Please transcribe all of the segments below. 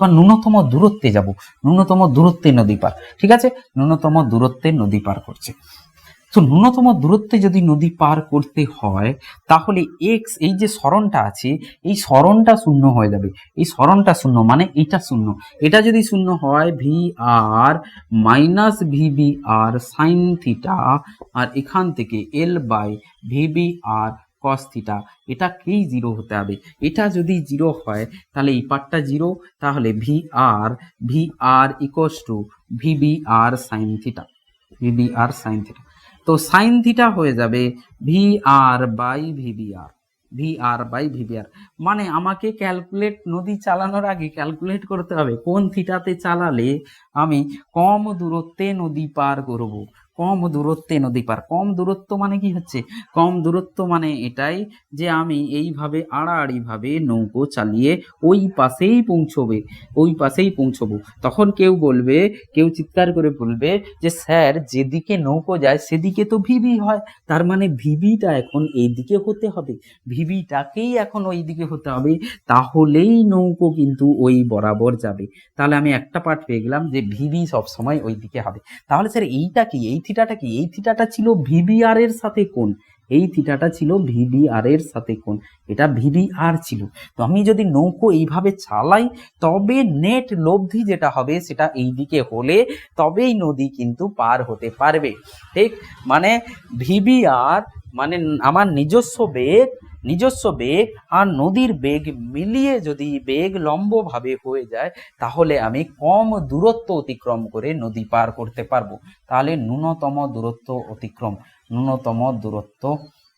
বা ন্যূনতম দূরত্বে যাব। ন্যূনতম দূরত্বে নদী পার। ঠিক আছে? ন্যূনতম দূরত্বে নদী পার করছে। তো ন্যূনতম দূরত্বে যদি নদী পার করতে হয়, তাহলে এক্স এই যে সরণটা আছে, এই সরণটা শূন্য হয়ে যাবে। এই সরণটা শূন্য মানে এটা শূন্য। এটা যদি শূন্য হয় V R minus VB R sine theta আর এখান থেকে L by VB R cos theta এটা কেই জিরো হতে হবে? এটা যদি জিরো হয়, তাহলে এই পার্টটা জিরো তাহলে V R V R equals to VB R sine theta VB R sine theta তো সাইন থিটা হয়ে যাবে V R by VB R V R by VB R মানে আমাকে ক্যালকুলেট নদী চালানোর আগে ক্যালকুলেট করতে হবে, কোন থিটাতে চালালে আমি কম দূরত্বে নদী পার করব। কম দূরত্বে নদী পার। কম দূরত্ব মানে কি হচ্ছে? কম দূরত্ব মানে এটাই যে আমি এইভাবে আড়াআড়িভাবে নৌকো চালিয়ে ওই পাশেই পৌঁছবে, ওই পাশেই পৌঁছবো। তখন কেউ বলবে, কেউ চিৎকার করে বলবে যে, স্যার, যেদিকে নৌকো যায় সেদিকে তো ভিবি হয়। তার মানে ভিবিটা এখন এই দিকে হতে হবে। ভিবিটাকেই এখন ওই দিকে হতে হবে। তাহলেই নৌকো কিন্তু ওই বরাবর যাবে। তাহলে আমি একটা পার্ট পেয়ে গেলাম যে, ভিবি সবসময় ওই দিকে হবে। তাহলে স্যার, এইটা কি? এই থিটাটা কি? এই থিটাটা ছিল ভিবিআর এর সাথে কোন এই থিটাটা ছিল ভিবিআর এর সাথে কোন এটা ভিবিআর ছিল। তো আমি যদি নৌকো এইভাবে চালাই, তবে নেট লব্ধি যেটা হবে সেটা এই দিকে হলে তবেই নদী কিন্তু পার হতে পারবে। ঠিক? মানে ভিবিআর মানে আমার নিজস্ব বেগ নিজস্ব বেগ আর নদীর বেগ মিলিয়ে যদি বেগ লম্বভাবে হয়ে যায়, তাহলে আমি কম দূরত্ব অতিক্রম করে নদী পার করতে পারব। তাহলে ন্যূনতম দূরত্ব অতিক্রম, ন্যূনতম দূরত্ব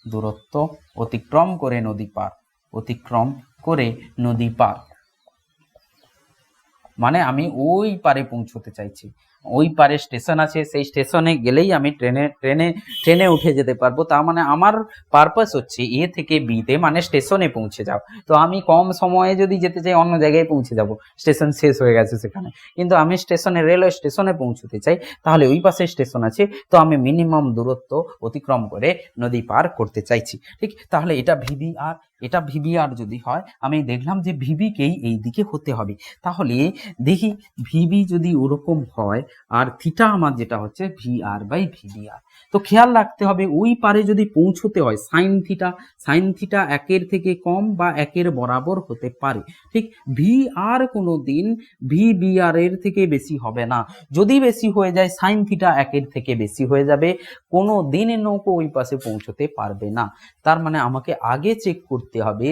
দূরত্ব অতিক্রম করে নদী পার, অতিক্রম করে নদী পার। মানে আমি ওই পারে পৌঁছতে চাইছি। ওই পারে স্টেশন আছে, সেই স্টেশনে গেলেই আমি ট্রেনে ট্রেনে ট্রেনে উঠে যেতে পারব। তার মানে আমার পারপাস হচ্ছে এ থেকে বিতে মানে স্টেশনে পৌঁছে যাও। তো আমি কম সময়ে যদি যেতে চাই, অন্য জায়গায় পৌঁছে যাব। স্টেশন শেষ হয়ে গেছে সেখানে। কিন্তু আমি স্টেশনে, রেলওয়ে স্টেশনে পৌঁছতে চাই, তাহলে ওই পাশে স্টেশন আছে। তো আমি মিনিমাম দূরত্ব অতিক্রম করে নদী পার করতে চাইছি। ঠিক? তাহলে এটা ভিবি আর এটা ভিবি আর যদি হয়, আমি দেখলাম যে ভিবিকেই এই দিকে হতে হবে। তাহলে দেখি ভিবি যদি ওরকম হয় আর থিটা আমার যেটা হচ্ছে V R by VB R তো খেয়াল রাখতে হবে, ওই পারে যদি পৌঁছতে হয় সাইন থিটা সাইন থিটা একের থেকে কম বা একের বরাবর হতে পারে। ঠিক ভি আর কোনো দিন ভি বি আর এর থেকে বেশি হবে না। যদি বেশি হয়ে যায় সাইন থিটা একের থেকে বেশি হয়ে যাবে কোনো দিন নৌকো ওই পাশে পৌঁছতে পারবে না। তার মানে আমাকে আগে চেক করতে হবে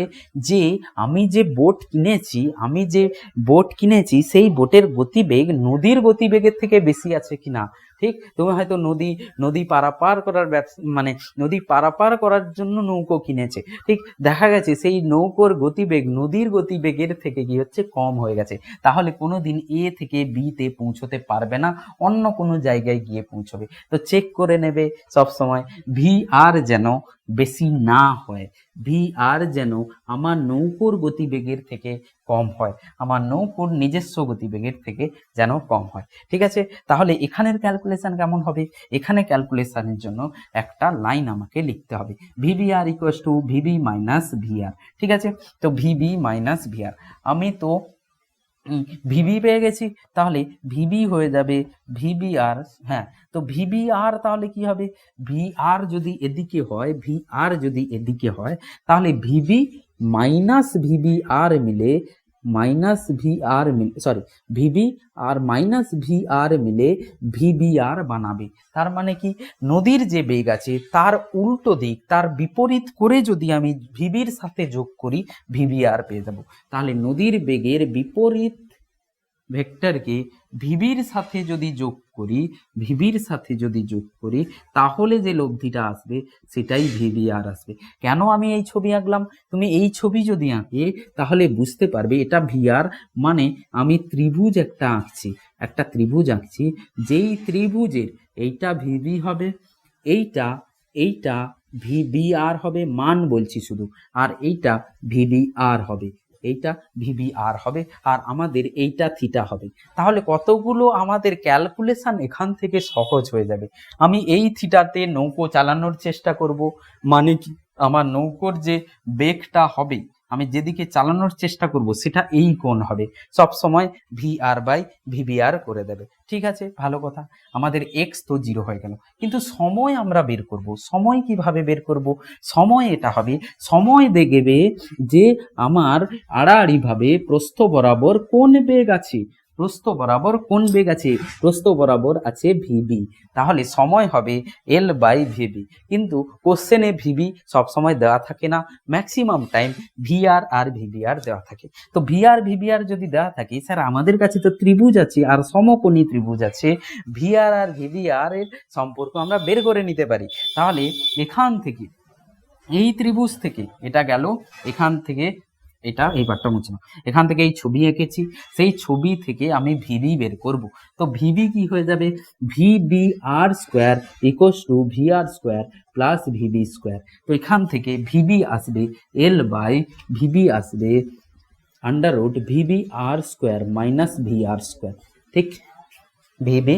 যে আমি যে বোট কিনেছি, আমি যে বোট কিনেছি, সেই বোটের গতিবেগ নদীর গতিবেগের থেকে বেশি আছে কিনা। ঠিক? তুমি হয়তো নদী নদী পারাপার করার মানে নদী পারাপার করার জন্য নৌকো কিনেছে, ঠিক? দেখা গেছে সেই নৌকোর গতিবেগ নদীর গতিবেগের থেকে কি হচ্ছে? কম হয়ে গেছে। তাহলে কোনো দিন এ থেকে বি তে পৌঁছতে পারবে না, অন্য কোনো জায়গায় গিয়ে পৌঁছবে। তো চেক করে নেবে সব সময় ভি আর যেন বেশি না হয়। ভি আর যেন আমার নৌকোর গতিবেগের থেকে কম হয়, আমার নৌকোর নিজস্ব গতিবেগের থেকে যেন কম হয়। ঠিক আছে? তাহলে এখানের ক্যালকুলেশন কেমন হবে? এখানে ক্যালকুলেশনের জন্য একটা লাইন আমাকে লিখতে হবে। VB R equals to VB minus VR. ঠিক আছে? তো ভিবি মাইনাস ভিআর। আমি তো ভিবি পেয়ে গেছি, তাহলে ভিবি হয়ে যাবে ভিবি আর হ্যাঁ তো ভিবি আর তাহলে কি হবে? ভি আর যদি এদিকে হয় ভি আর যদি এদিকে হয়, তাহলে ভিবি মাইনাস ভিবি আর মিলে মাইনাস ভি আর মিলে sorry VB R minus V R মিলে ভিবি আর বানাবে। তার মানে কি? নদীর যে বেগ আছে, তার উল্টো দিক, তার বিপরীত করে যদি আমি ভিবির সাথে যোগ করি ভিবি আর পেয়ে যাব। তাহলে নদীর বেগের বিপরীত ভেক্টরকে ভিবির সাথে যদি যোগ করি, ভিবির সাথে যদি যোগ করি, তাহলে যে লব্ধিটা আসবে, সেটাই ভিবি আর আসবে। কেন আমি এই ছবি আঁকলাম? তুমি এই ছবি যদি আঁকে, তাহলে বুঝতে পারবে এটা ভিআর মানে আমি ত্রিভুজ একটা আঁকছি, একটা ত্রিভুজ আঁকছি, যেই ত্রিভুজের এইটা ভিবি হবে, এইটা এইটা ভিবি আর হবে, মান বলছি শুধু, আর এইটা ভিবি আর হবে। এইটা ভিবি আর হবে আর আমাদের এইটা থিটা হবে। তাহলে কতগুলো আমাদের ক্যালকুলেশান এখান থেকে সহজ হয়ে যাবে? আমি এই থিটাতে নৌকো চালানোর চেষ্টা করব মানে কি আমার নৌকোর যে বেগটা হবে আমি যেদিকে চালানোর চেষ্টা করব, সেটা এই কোণ হবে। সব সময় ভি আর বাই ভিবিআর করে দেবে। ঠিক আছে? ভালো কথা। আমাদের এক্স তো জিরো হয়ে গেল। কিন্তু সময় আমরা বের করব। সময় কীভাবে বের করব? সময় এটা হবে। সময় দেখবে যে আমার আড়াআড়িভাবে প্রস্থ বরাবর কোন বেগ আছে। প্রস্থ বরাবর কোন বেগ আছে? প্রস্থ বরাবর আছে ভিবি তাহলে সময় হবে এল বাই ভিবি কিন্তু কোশ্চেনে ভিবি সবসময় দেওয়া থাকে না। ম্যাক্সিমাম টাইম ভিআর আর ভিবিআর দেওয়া থাকে। তো ভিআর ভিবিআর যদি দেওয়া থাকে স্যার আমাদের কাছে তো ত্রিভুজ আছে আর সমকোণী ত্রিভুজ আছে। ভিআর আর ভিবিআর এর সম্পর্ক আমরা বের করে নিতে পারি। তাহলে এখান থেকে, এই ত্রিভুজ থেকে এটা গেল। এখান থেকে এটা এই পার্টটা মুছে নাও। এখান থেকে এই ছবি এঁকেছি। সেই ছবি থেকে আমি ভিবি বের করব। তো ভিবি কি হয়ে যাবে? VB R square equals to V R square plus VB square. তো এখান থেকে ভিবি আসবে এল বাই ভিবি আসবে under root VB R square minus V R square. ঠিক? ভিবি?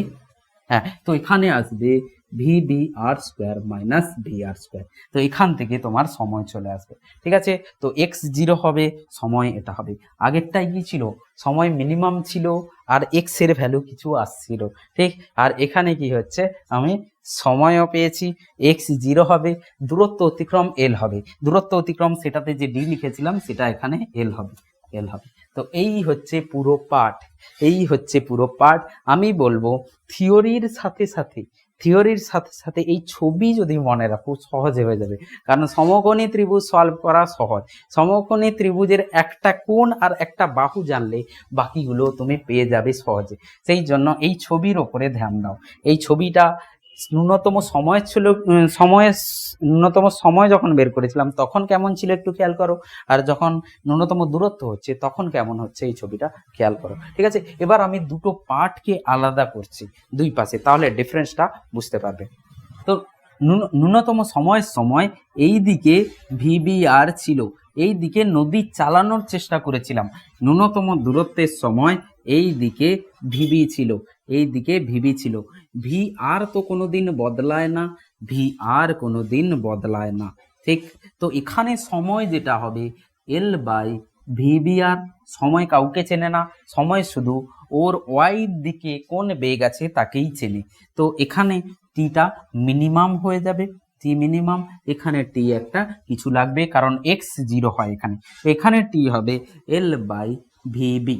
হ্যাঁ তো এখানে আসবে VB R square minus V R square তো এখান থেকে তোমার সময় চলে আসবে। ঠিক আছে? তো এক্স জিরো হবে, সময় এটা হবে। আগেরটাই কি ছিল? সময় মিনিমাম ছিল, আর এক্সের ভ্যালু কিছু আসছিল। ঠিক? আর এখানে কি হচ্ছে? আমি সময়ও পেয়েছি এক্স জিরো হবে, দূরত্ব অতিক্রম এল হবে। দূরত্ব অতিক্রম সেটাতে যে ডি লিখেছিলাম, সেটা এখানে এল হবে এল হবে। তো এই হচ্ছে পুরো পাঠ। এই হচ্ছে পুরো পাঠ। আমি বলব থিওরির সাথে সাথে থিওরির সাথে সাথে এই ছবি যদি মনে রাখো, সহজে হয়ে যাবে। কারণ সমকোণী ত্রিভুজ সলভ করা সহজ। সমকোণী ত্রিভুজের একটা কোণ আর একটা বাহু জানলে বাকিগুলো তুমি পেয়ে যাবে সহজে। সেই জন্য এই ছবির ওপরে ধ্যান দাও। এই ছবিটা ন্যূনতম সময় ছিল উম, সময়ের ন্যূনতম সময় যখন বের করেছিলাম তখন কেমন ছিল একটু খেয়াল করো? আর যখন ন্যূনতম দূরত্ব হচ্ছে তখন কেমন হচ্ছে এই ছবিটা খেয়াল করো। ঠিক আছে? এবার আমি দুটো পার্টকে আলাদা করছি দুই পাশে তাহলে ডিফারেন্সটা বুঝতে পারবে। তো ন্যূনতম সময়ের সময় এই দিকে ভিবিআর ছিল এই দিকে নদী চালানোর চেষ্টা করেছিলাম। ন্যূনতম দূরত্বের সময় এই দিকে ভিবি ছিল, এই দিকে ভিবি ছিল। ভি আর তো কোনোদিন বদলায় না ভি আর কোনোদিন বদলায় না। ঠিক, তো এখানে সময় যেটা হবে এল বাই ভিবিআর, সময় কাউকে চেনে না, সময় শুধু ওর ওয়াই দিকে কোন বেগ আছে তাকেই চেনে। তো এখানে টিটা মিনিমাম হয়ে যাবে, টি মিনিমাম, এখানে টি একটা কিছু লাগবে, কারণ এক্স জিরো হয় এখানে। এখানে টি হবে এল বাই ভিবি।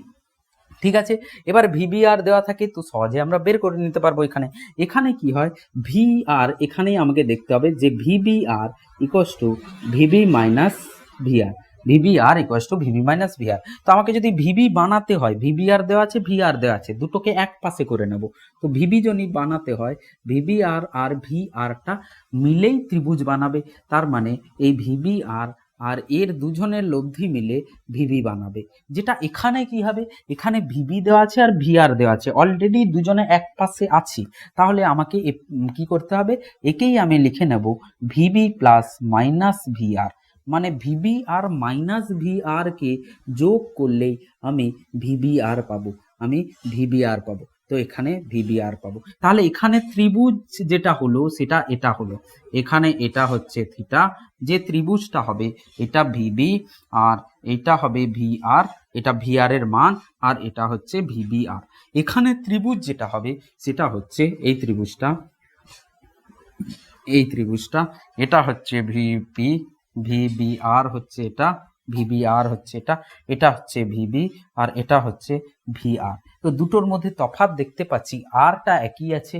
ঠিক আছে এবার ভিবিআর দেওয়া থাকে তো সহজে আমরা বের করে নিতে পারব এখানে এখানে কি হয় ভি আর এখানেই আমাকে দেখতে হবে যে VB R equals to VB minus VR VB R equals to VB minus VR তো আমাকে যদি ভিবি বানাতে হয় ভিবিআর দেওয়া আছে ভিআর দেওয়া আছে দুটোকে এক পাশে করে নেব তো ভিবি যদি বানাতে হয় ভিবি আর আর ভি আরটা মিলেই ত্রিভুজ বানাবে তার মানে এই ভিবি আর আর এর দুজনের লব্ধি মিলে ভিবি বানাবে। যেটা এখানে কি হবে? এখানে ভিবি দেওয়া আছে আর ভিআর দেওয়া আছে। অলরেডি দুজনে এক পাশে আছি। তাহলে আমাকে কি করতে হবে? একেই আমি লিখে নেব ভিবি প্লাস মাইনাস ভিআর। মানে ভিবি আর মাইনাস ভিআর কে যোগ করলেই আমি ভিবিআর পাবো। আমি ভিবিআর পাবো। তো এখানে ভিবিআর পাবো। তাহলে এখানে ত্রিভুজ যেটা হলো, সেটা এটা হলো। এখানে এটা হচ্ছে থিটা যে ত্রিভুজটা হবে এটা ভিবি আর এটা হবে ভিআর এটা ভিআর এর মান, আর এটা হচ্ছে ভিবিআর এখানে ত্রিভুজ যেটা হবে, সেটা হচ্ছে এই ত্রিভুজটা এই ত্রিভুজটা, এটা হচ্ছে ভিপি ভিবিআর হচ্ছে এটা ভিবিআর হচ্ছে এটা এটা হচ্ছে ভিবি আর এটা হচ্ছে ভিআর তো দুটোর মধ্যে তফাৎ দেখতে পাচ্ছি আরটা একই আছে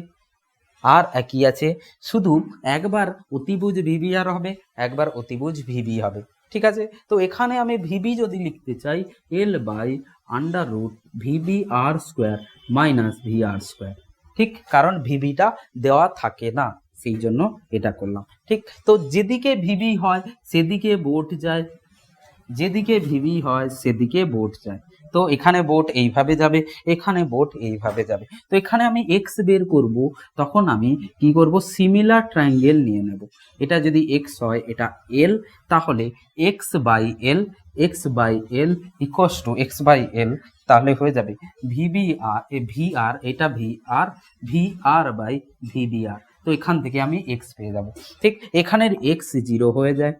আর একই আছে, শুধু একবার অতিভুজ ভিবিআর হবে, একবার অতিভুজ ভিবি হবে, ঠিক আছে? তো এখানে আমি ভিবি যদি লিখতে চাই L by under root VB R square minus V R square ঠিক? কারণ ভিবিটা দেওয়া থাকে না, সেই জন্য এটা করলাম, ঠিক? তো যেদিকে ভিবি হয়, সেদিকে বোট যায় যেদিকে ভিবি হয়, সেদিকে বোট যায়। তো এখানে বোট এইভাবে যাবে, এখানে বোট এইভাবে যাবে। তো এখানে আমি এক্স বের করব, তখন আমি কি করব? সিমিলার ট্রায়াঙ্গেল নিয়ে নেব। এটা যদি এক্স হয়, এটা এল তাহলে X by L X by L equals to X by L তাহলে হয়ে যাবে ভিবি আর ভি আর এটা V R V R by VB R তো এখান থেকে আমি এক্স পেয়ে যাব। ঠিক এখানের এক্স জিরো হয়ে যায়।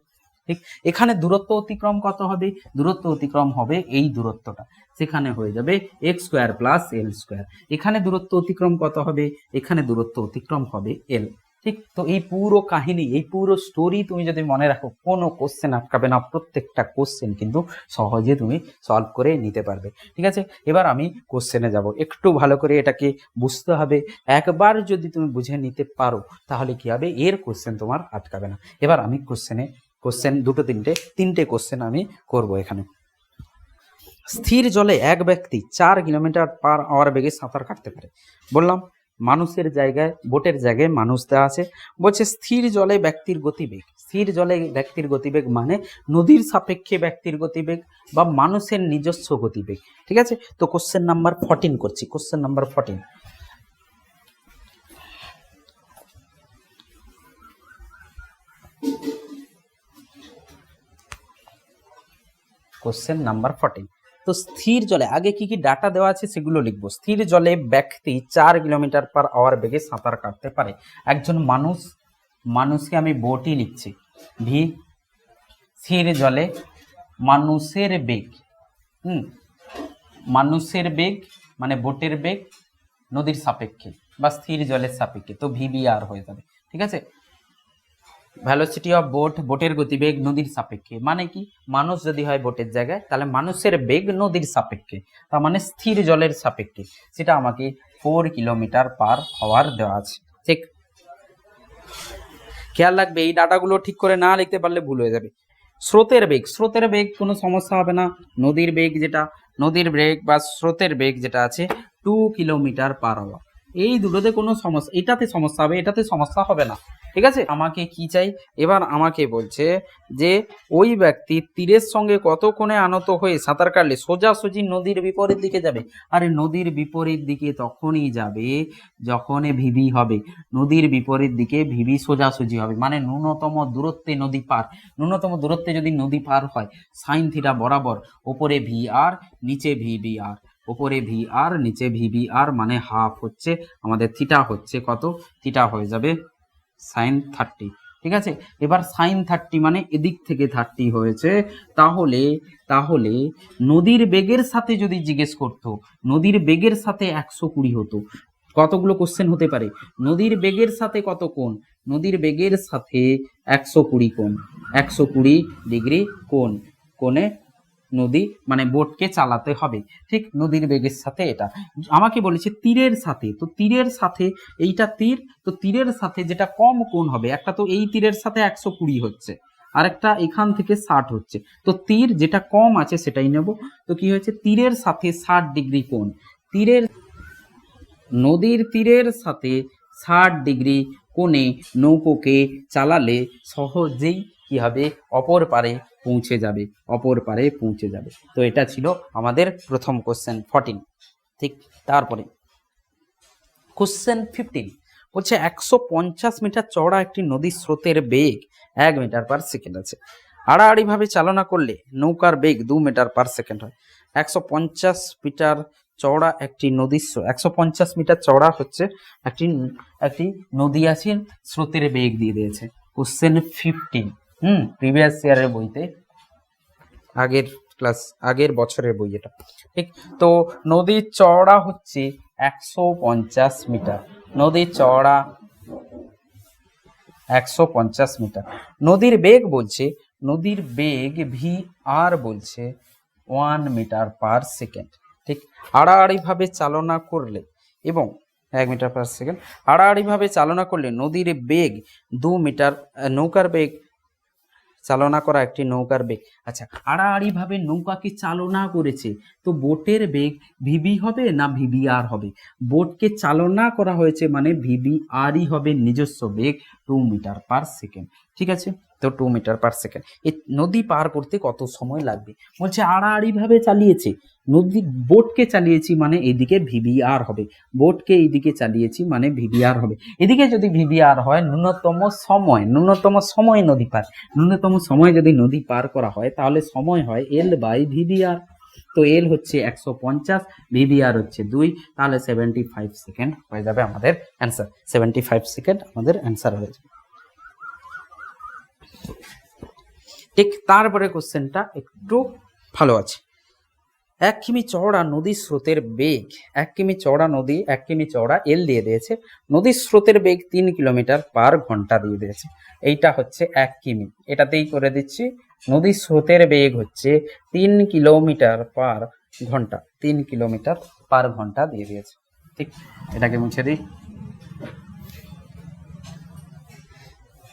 ঠিক? এখানে দূরত্ব অতিক্রম কত হবে? দূরত্ব অতিক্রম হবে এই দূরত্বটা। সেখানে হয়ে যাবে X square plus L square এখানে দূরত্ব অতিক্রম কত হবে? এখানে দূরত্ব অতিক্রম হবে এল ঠিক? তো এই পুরো কাহিনী, এই পুরো স্টোরি তুমি যদি মনে রাখো, কোনো কোশ্চেন আটকাবে না, প্রত্যেকটা কোশ্চেন কিন্তু সহজে তুমি সলভ করে নিতে পারবে। ঠিক আছে? এবার আমি কোশ্চেনে যাব। একটু ভালো করে এটাকে বুঝতে হবে। একবার যদি তুমি বুঝে নিতে পারো, তাহলে কি হবে? এর কোশ্চেন তোমার আটকাবে না। এবার আমি কোশ্চেনে কোশ্চেন দুটো তিনটে তিনটে কোশ্চেন আমি করব এখানে। স্থির জলে এক ব্যক্তি চার কিলোমিটার পার আওয়ার বেগে সাঁতার কাটতে পারে। বললাম, মানুষের জায়গায়, বোটের জায়গায় মানুষ দেওয়া আছে। বলছে, স্থির জলে ব্যক্তির গতিবেগ। স্থির জলে ব্যক্তির গতিবেগ মানে নদীর সাপেক্ষে ব্যক্তির গতিবেগ বা মানুষের নিজস্ব গতিবেগ। ঠিক আছে? তো কোশ্চেন নাম্বার ফর্টিন করছি। Question number fourteen question number fourteen তো স্থির জলে আগে কি কি ডাটা দেওয়া আছে সেগুলো লিখব। স্থির জলে ব্যক্তি চার কিলোমিটার পার আওয়ার বেগে সাঁতার কাটতে পারে। একজন মানুষ, মানুষকে আমি বোটই লিখছি। ভি স্থির জলে মানুষের বেগ। হুম, মানুষের বেগ মানে বোটের বেগ নদীর সাপেক্ষে বা স্থির জলের সাপেক্ষে। তো ভিবিআর হয়ে যাবে। ঠিক আছে? ভ্যালোসিটি অফ বোট বোটের গতিবেগ, নদীর সাপেক্ষে। মানে কি? মানুষ যদি হয় বোটের জায়গায়, তাহলে মানুষের বেগ নদীর সাপেক্ষে। তার মানে স্থির জলের সাপেক্ষে। সেটা আমাকে ফোর কিলোমিটার পার হওয়ার দেওয়া আছে। ঠিক? খেয়াল রাখবে, এই ডাটাগুলো ঠিক করে না লিখতে পারলে ভুল হয়ে যাবে। স্রোতের বেগ স্রোতের বেগ কোনো সমস্যা হবে না। নদীর বেগ যেটা, নদীর বেগ বা স্রোতের বেগ যেটা আছে টু কিলোমিটার পার হওয়া এই দুটোতে কোনো সমস্যা, এটাতে সমস্যা হবে, এটাতে সমস্যা হবে না। ঠিক আছে? আমাকে কি চাই? এবার আমাকে বলছে যে, ওই ব্যক্তি তীরের সঙ্গে কত কোণে আনত হয়ে সাঁতার কাটলে সোজাসুজি নদীর বিপরীত দিকে যাবে? আরে নদীর বিপরীত দিকে তখনই যাবে যখন ভিবি হবে। নদীর বিপরীত দিকে ভিবি সোজাসুজি হবে। মানে ন্যূনতম দূরত্বে নদী পার। ন্যূনতম দূরত্বে যদি নদী পার হয়, সাইন থিটা বরাবর ওপরে ভি আর, নিচে ভিবি আর। ওপরে ভি আর, নিচে ভিবি আর মানে হাফ হচ্ছে, আমাদের থিটা হচ্ছে কত? থিটা হয়ে যাবে সাইন থার্টি, ঠিক আছে? এবার সাইন থার্টি মানে এদিক থেকে থার্টি হয়েছে। তাহলে তাহলে নদীর বেগের সাথে যদি জিজ্ঞেস করতো, নদীর বেগের সাথে একশো কুড়ি হতো। কতগুলো কোশ্চেন হতে পারে? নদীর বেগের সাথে কত কোণ? নদীর বেগের সাথে একশো কুড়ি কোণ। একশো কুড়ি ডিগ্রি কোণ। কোণে নদী মানে বোটকে চালাতে হবে। ঠিক নদীর বেগের সাথে এটা। আমাকে বলেছে তীরের সাথে। তো তীরের সাথে এইটা তীর, তো তীরের সাথে যেটা কম কোণ হবে, একটা তো এই তীরের সাথে একশো কুড়ি হচ্ছে, আরেকটা এখান থেকে ষাট হচ্ছে। তো তীর যেটা কম আছে সেটাই নেব। তো কি হয়েছে? তীরের সাথে ষাট ডিগ্রি কোণ। তীরের নদীর তীরের সাথে ষাট ডিগ্রি কোণে নৌকোকে চালালে সহজেই কি হবে? অপর পারে পৌঁছে যাবে। অপর পারে পৌঁছে যাবে। তো এটা ছিল আমাদের প্রথম কোশ্চেন ফর্টিন ঠিক তারপরে। কোশ্চেন ফিফটিন বলছে, একশো পঞ্চাশ মিটার চওড়া একটি নদীর স্রোতের বেগ এক মিটার পার সেকেন্ড আছে। আড়াআড়িভাবে চালনা করলে নৌকার বেগ দু মিটার পার সেকেন্ড হয়। একশো পঞ্চাশ মিটার চওড়া একটি নদীর একশো পঞ্চাশ মিটার চওড়া হচ্ছে একটি একটি নদী আছে, স্রোতের বেগ দিয়ে দিয়েছে। কোশ্চেন ফিফটিন হুম। প্রিভিয়াস ইয়ারের বইতে। আগের ক্লাস আগের বছরের বই এটা। ঠিক? তো নদীর চওড়া হচ্ছে একশো পঞ্চাশ মিটার। নদীর চওড়া একশো পঞ্চাশ মিটার। নদীর বেগ বলছে নদীর বেগ ভি আর বলছে ওয়ান মিটার পার সেকেন্ড ঠিক? আড়াআড়িভাবে চালনা করলে এবং এক মিটার পার সেকেন্ড আড়াআড়িভাবে চালনা করলে নদীর বেগ দু মিটার নৌকার বেগ চালনা করা একটি নৌকার বেগ। আচ্ছা আড়াআড়িভাবে নৌকাকে চালনা করেছে? তো বোটের বেগ ভিবি হবে না ভিবিআর হবে? বোটকে চালনা করা হয়েছে মানে ভিবিআরই হবে নিজস্ব বেগ টু মিটার পার সেকেন্ড ঠিক আছে? তো টু মিটার পার সেকেন্ড এই নদী পার করতে কত সময় লাগবে? বলছে আড়াআড়িভাবে চালিয়েছে। নদী, বোটকে চালিয়েছি মানে এদিকে ভিবিআর হবে। বোটকে এইদিকে চালিয়েছি মানে ভিবিআর হবে। এদিকে যদি ভিবিআর হয়, ন্যূনতম সময় ন্যূনতম সময় নদী পার। ন্যূনতম সময় যদি নদী পার করা হয়, তাহলে সময় হয় এল বাই ভিবিআর। তো এল হচ্ছে একশো পঞ্চাশ, ভিবিআর হচ্ছে দুই, তাহলে সেভেন্টি ফাইভ সেকেন্ড হয়ে যাবে আমাদের অ্যান্সার সেভেন্টি ফাইভ সেকেন্ড আমাদের অ্যান্সার হয়ে যাবে। ঠিক তারপরে কোশ্চেনটা একটু ভালো আছে। এক কিমি চওড়া নদীর স্রোতের বেগ, এক কিমি চওড়া নদী, এক কিমি চওড়া এল দিয়ে দিয়েছে। নদীর স্রোতের বেগ তিন কিলোমিটার পার ঘণ্টা দিয়ে দিয়েছে। এইটা হচ্ছে এক কিমি। এটাতেই করে দিচ্ছি নদীর স্রোতের বেগ হচ্ছে তিন কিলোমিটার পার ঘণ্টা, তিন কিলোমিটার পার ঘণ্টা দিয়ে দিয়েছে। ঠিক, এটাকে মুছে দিই।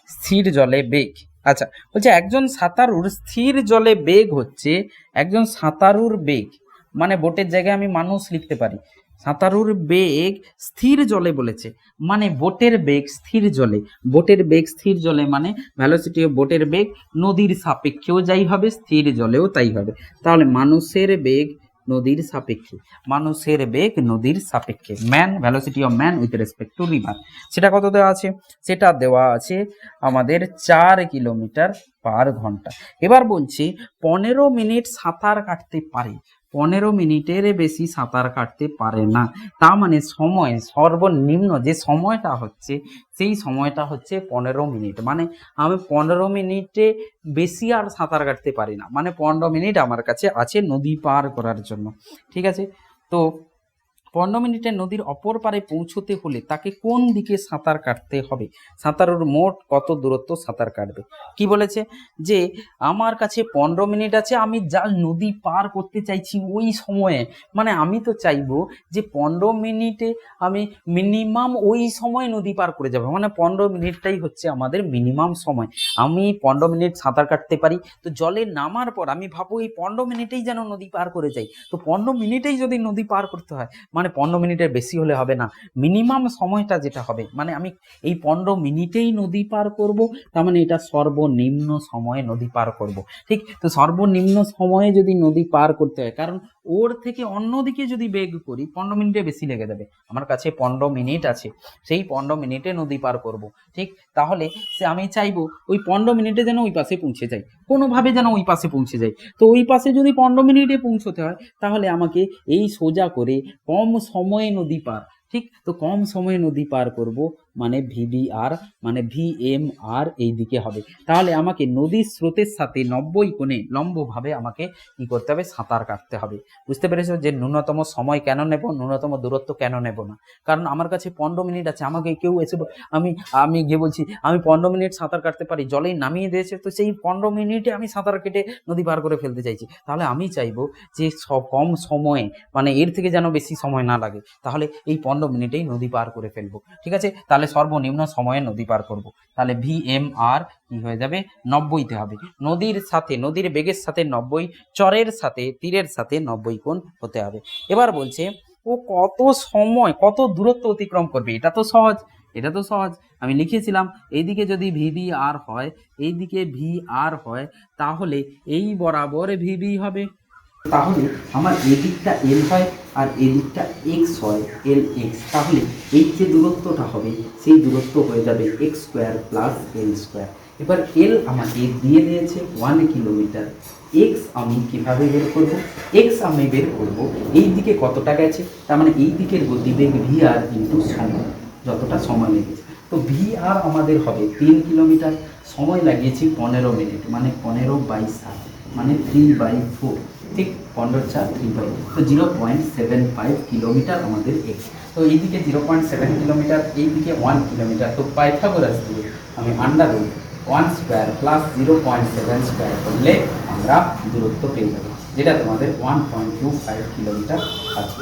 স্থির জলে বেগ আচ্ছা বলছে একজন সাঁতারুর স্থির জলে বেগ হচ্ছে, একজন সাঁতারুর বেগ মানে বোটের জায়গায় আমি মানুষ লিখতে পারি, সাঁতারুর বেগ স্থির জলে বলেছে মানে বোটের বেগ স্থির জলে, বোটের বেগ স্থির জলে মানে ভ্যালোসিটি অফ বোটের বেগ নদীর সাপেক্ষেও যাই হবে, স্থির জলেও তাই হবে, তাহলে মানুষের বেগ নদীর সাপেক্ষে, মানুষের বেগ নদীর সাপেক্ষে man velocity of man with respect to river সেটা কত দেওয়া আছে? সেটা দেওয়া আছে আমাদের চার কিলোমিটার পার ঘণ্টা। এবার বলছি, পনেরো মিনিট সাঁতার কাটতে পারে পনেরো মিনিটের বেশি সাঁতার কাটতে পারে না। তা মানে সময়, সর্বনিম্ন যে সময়টা হচ্ছে, সেই সময়টা হচ্ছে পনেরো মিনিট। মানে আমি পনেরো মিনিটে বেশি আর সাঁতার কাটতে পারি না। মানে পনেরো মিনিট আমার কাছে আছে নদী পার করার জন্য। ঠিক আছে? তো পনেরো মিনিটে নদীর অপর পারে পৌঁছতে হলে তাকে কোন দিকে সাঁতার কাটতে হবে? সাঁতারুর মোট কত দূরত্ব সাঁতার কাটবে? কি বলেছে? যে, আমার কাছে পনেরো মিনিট আছে, আমি যা নদী পার করতে চাইছি ওই সময়ে। মানে আমি তো চাইব যে, পনেরো মিনিটে আমি মিনিমাম ওই সময় নদী পার করে যাব। মানে পনেরো মিনিটটাই হচ্ছে আমাদের মিনিমাম সময়। আমি পনেরো মিনিট সাঁতার কাটতে পারি। তো জলে নামার পর আমি ভাবো এই পনেরো মিনিটেই যেন নদী পার করে যাই। তো পনেরো মিনিটেই যদি নদী পার করতে হয় মানে পনেরো মিনিটের বেশি হলে হবে না। মিনিমাম সময়টা যেটা হবে মানে আমি এই পনেরো মিনিটেই নদী পার করব, তার মানে এটা সর্বনিম্ন সময়ে নদী পার করব। ঠিক? তো সর্বনিম্ন সময়ে যদি নদী পার করতে হয়, কারণ ওর থেকে অন্যদিকে যদি বেগ করি, পনেরো মিনিটে বেশি লেগে যাবে। আমার কাছে পনেরো মিনিট আছে, সেই পনেরো মিনিটে নদী পার করব। ঠিক? তাহলে সে আমি চাইব ওই পনেরো মিনিটে যেন ওই পাশে পৌঁছে যাই কোনোভাবে যেন ওই পাশে পৌঁছে যাই তো ওই পাশে যদি পনেরো মিনিটে পৌঁছতে হয়, তাহলে আমাকে এই সোজা করে কম সময়ে নদী পার ঠিক? তো কম সময়ে নদী পার করব। মানে ভিবিআর মানে ভি এম আর এই দিকে হবে। তাহলে আমাকে নদীর স্রোতের সাথে নব্বই কোণে লম্বভাবে আমাকে কি করতে হবে? সাঁতার কাটতে হবে। বুঝতে পেরেছ যে ন্যূনতম সময় কেন নেব? ন্যূনতম দূরত্ব কেন নেব না? কারণ আমার কাছে পনেরো মিনিট আছে। আমাকে কেউ এসে আমি আমি গিয়ে বলছি, আমি পনেরো মিনিট সাঁতার কাটতে পারি। জলে নামিয়ে দিয়েছে তো সেই পনেরো মিনিটে আমি সাঁতার কেটে নদী পার করে ফেলতে চাইছি। তাহলে আমি চাইব যে কম সময়ে মানে এর থেকে যেন বেশি সময় না লাগে, তাহলে এই পনেরো মিনিটেই নদী পার করে ফেলব। ঠিক আছে? তাহলে সর্বনিম্ন সময়ে নদী পার করব। তাহলে ভি এম আর কি হয়ে যাবে? নব্বইতে হবে। নদীর সাথে, নদীর বেগের সাথে নব্বই, চরের সাথে, তীরের সাথে নব্বই কোণ হতে হবে। এবার বলছে, ও কত সময়, কত দূরত্ব অতিক্রম করবে? এটা তো সহজ, এটা তো সহজ। আমি লিখেছিলাম, এইদিকে যদি ভিবি আর হয়, এইদিকে ভি আর হয়, তাহলে এই বরাবর ভিবি হবে। তাহলে আমার এদিকটা এল হয় আর এদিকটা এক্স হয় এল এক্স তাহলে এই যে দূরত্বটা হবে, সেই দূরত্ব হয়ে যাবে X square plus L square এবার এল আমাকে দিয়ে দিয়েছে ওয়ান কিলোমিটার এক্স আমি কীভাবে বের করব? এক্স আমি বের করব এই দিকে কতটা গেছে? তার মানে এই দিকের গতিবেগ ভি আর ইন্টু সময় যতটা সময় লেগেছে। তো ভি আর আমাদের হবে তিন কিলোমিটার সময় লাগিয়েছি পনেরো মিনিট মানে পনেরো বাই সাত মানে থ্রি বাই ফোর ঠিক পনেরো চার থ্রি বাই তো zero point seven five kilometre আমাদের এক্স তো এইদিকে জিরো পয়েন্ট সেভেন কিলোমিটার এইদিকে ওয়ান কিলোমিটার তো পাইথাগোরাস দিয়ে আমি under root one square plus zero point seven square করলে আমরা দূরত্ব পেয়ে যাব, যেটা তোমাদের one point two five kilometre আছে।